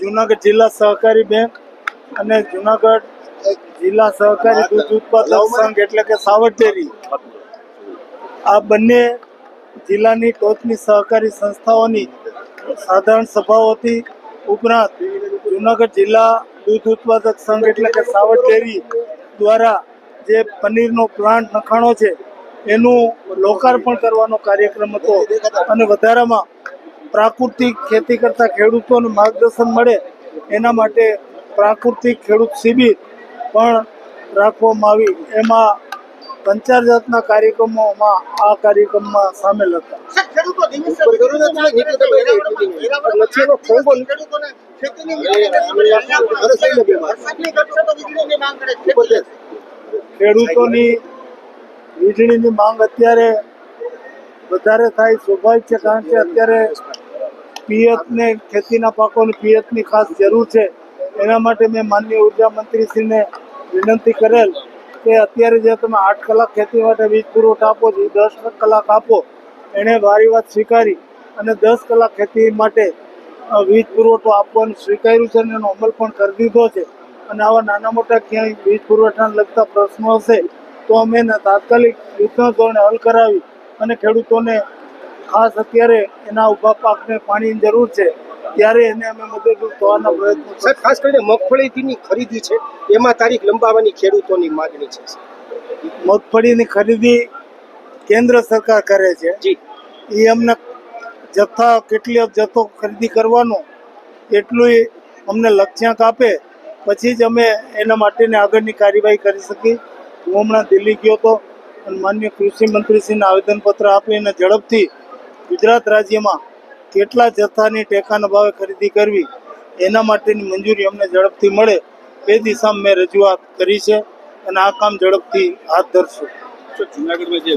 જુનાગઢ જિલ્લા સહકારી બેંક અને જુનાગઢ જિલ્લા સહકારી દૂધ ઉત્પાદક સંઘ એટલે કે સાવર ડેરી આ બંને જિલ્લાની ટોચની સહકારી સંસ્થાઓની સાધારણ સભાઓથી ઉપરાંત જુનાગઢ જિલ્લા દૂધ ઉત્પાદક સંઘ એટલે કે સાવર ડેરી દ્વારા જે પનીરનો પ્લાન્ટ નખાણો છે, એનું લોકાર્પણ કરવાનો કાર્યક્રમ હતો અને વધારામાં પ્રાકૃતિક ખેતી કરતા ખેડૂતોને માર્ગદર્શન મળે એના માટે પ્રાકૃતિક ખેડૂત શિબિર પણ રાખવામાં આવી. એમાં પંચાર જાતના કાર્યક્રમોમાં આ કાર્યક્રમમાં સામેલ હતા. ખેડૂતોની વીજળીની માંગ અત્યારે વધારે થાય સ્વાભાવિક છે કારણ કે અત્યારે પિયતને, ખેતીના પાકોની પિયતની ખાસ જરૂર છે. એના માટે મેં માનનીય ઊર્જા મંત્રીશ્રીને વિનંતી કરેલ કે અત્યારે જે તમે આઠ કલાક ખેતી માટે વીજ પુરવઠો આપો છો દસ કલાક આપો, એણે મારી વાત સ્વીકારી અને દસ કલાક ખેતી માટે વીજ પુરવઠો આપવાનું સ્વીકાર્યું છે અને એનો અમલ પણ કરી દીધો છે. અને આવા નાના મોટા ક્યાંય વીજ પુરવઠાને લગતા પ્રશ્નો હશે, તો અમે તાત્કાલિક યુદ્ધના ધોરણે હલ કરાવી અને ખેડૂતોને ખાસ અત્યારે એના ઊભા પાકને પાણીની જરૂર છે ત્યારે એને અમે મદદરૂપ થવાના પ્રયત્નો. સાહેબ ખાસ કરીને મગફળીની ખરીદી છે એમાં તારીખ લંબાવવાની ખેડૂતોની માગણી છે મગફળીની ખરીદી કેન્દ્ર સરકાર કરે છે. જી. એ અમને જથ્થા કેટલી જથ્થો ખરીદી કરવાનો એટલું અમને લક્ષ્યાંક આપે પછી જ અમે એના માટેની આગળની કાર્યવાહી કરી શકીએ. હું હમણાં દિલ્હી ગયો હતો અને માન્ય કૃષિ મંત્રીશ્રીને આવેદનપત્ર આપીને ઝડપથી ગુજરાત રાજ્યમાં કેટલા જથ્થાની ટેકાના ભાવે ખરીદી કરવી એના માટેની મંજૂરી અમને ઝડપથી મળે એ દિશામાં મેં રજૂઆત કરી છે અને આ કામ ઝડપથી હાથ ધરશું. જુનાગઢમાં જે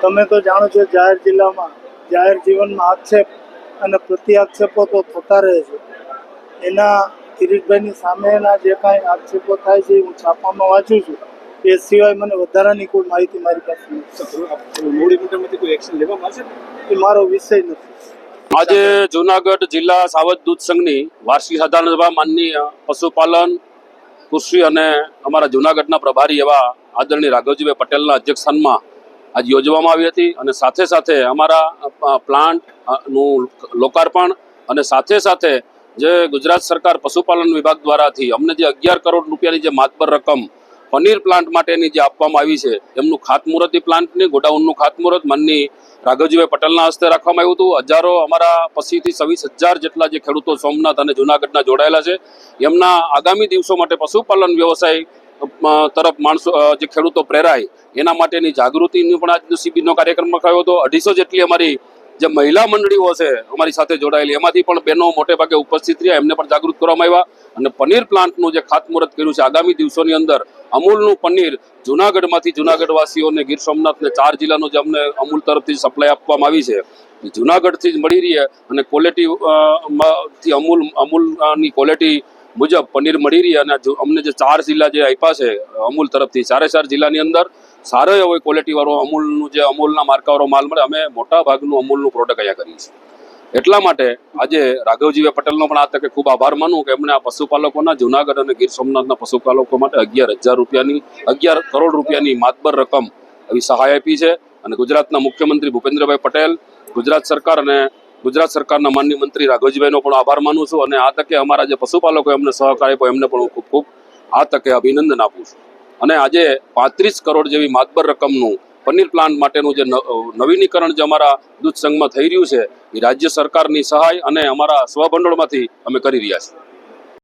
તમે તો જાણો છો જાહેર જિલ્લામાં જાહેર જીવનમાં આક્ષેપ અને પ્રતિ આક્ષેપો તો થતા રહે છે. એના કિરીટભાઈની સામેના જે કાંઈ આક્ષેપો થાય છે હું છાપામાં વાંચું છું. એ સિવાય મને વધારાની કોઈ માહિતી મારી પાસે નથી. તો આપ મોવડી મંડળમાંથી કોઈ એક્શન લેવામાં આવશે એ મારો વિષય નથી. આજે જુનાગઢ જિલ્લા સાવજ દૂધ સંઘની વાર્ષિક સાધારણ સભા માનનીય પશુપાલન કૃષિ અને અમારા જુનાગઢના પ્રભારી એવા આદરણીય રાઘવજીભાઈ પટેલના અધ્યક્ષસ્થાનમાં આજ યોજવામાં આવી હતી અને સાથે સાથે અમારા પ્લાન્ટનું પ્લાન્ટનું લોકાર્પણ અને સાથે સાથે જે ગુજરાત સરકાર પશુપાલન વિભાગ દ્વારાથી અમને જે અગિયાર કરોડ રૂપિયાની જે માતબર રકમ પનીર પ્લાન્ટ માટેની જે આપવામાં આવી છે, એમનું ખાતમુહૂર્ત એ પ્લાન્ટની ગોડાઉનનું ખાતમુહૂર્ત માનની રાઘવજીભાઈ પટેલના હસ્તે રાખવામાં આવ્યું હતું. હજારો અમારા પછીથી છવ્વીસ હજાર જેટલા જે ખેડૂતો સોમનાથ અને જુનાગઢના જોડાયેલા છે. એમના આગામી દિવસો માટે પશુપાલન વ્યવસાય તરફ માણસો જે ખેડૂતો પ્રેરાય, એના માટેની જાગૃતિની પણ આજનો શિબિરનો કાર્યક્રમ રખાયો હતો. અઢીસો જેટલી અમારી જે મહિલા મંડળીઓ છે અમારી સાથે જોડાયેલી, એમાંથી પણ બહેનો મોટે ભાગે ઉપસ્થિત રહ્યા, એમને પણ જાગૃત કરવામાં આવ્યા અને પનીર પ્લાન્ટનું જે ખાતમુહૂર્ત કર્યું છે, આગામી દિવસોની અંદર અમૂલનું પનીર જુનાગઢમાંથી જુનાગઢવાસીઓને ગીર સોમનાથને ચાર જિલ્લાનું જે અમને અમૂલ તરફથી સપ્લાય આપવામાં આવી છે જુનાગઢથી જ મળી રહી અને ક્વોલિટી અમૂલ, અમૂલની ક્વોલિટી મુજબ પનીર મળી અને અમને જે ચાર જિલ્લા જે આપ્યા છે, અમૂલ તરફથી ચારે ચાર જિલ્લાની અંદર સારો એવો ક્વોલિટીવાળો અમૂલનું જે અમૂલના માર્કાવાળો માલ મળે, અમે મોટા ભાગનું અમૂલનું પ્રોડક્ટ અહીંયા કરીએ છીએ. એટલા માટે આજે રાઘવજીભાઈ પટેલનો પણ આ તકે ખૂબ આભાર માનું કે એમણે આ પશુપાલકોના, જુનાગઢ અને ગીર સોમનાથના પશુપાલકો માટે અગિયાર હજાર રૂપિયાની, અગિયાર કરોડ રૂપિયાની માતબર રકમ એવી સહાય આપી છે. અને ગુજરાતના મુખ્યમંત્રી ભૂપેન્દ્રભાઈ પટેલ, ગુજરાત સરકાર અને ગુજરાત સરકારના માનનીય મંત્રી રાઘવજીભાઈનો પણ આભાર માનું છું અને આ તકે અમારા જે પશુપાલકો એમને સહકાર આપ્યો એમને પણ હું ખૂબ ખૂબ આ તકે અભિનંદન આપું છું. અને આજે પાંત્રીસ કરોડ જેવી માતબર રકમનું પનીર પ્લાન્ટ માટેનું જે નવીનીકરણ જે અમારા દૂધ સંઘમાં થઈ રહ્યું છે, એ રાજ્ય સરકારની સહાય અને અમારા સ્વભંડોળમાંથી અમે કરી રહ્યા છીએ.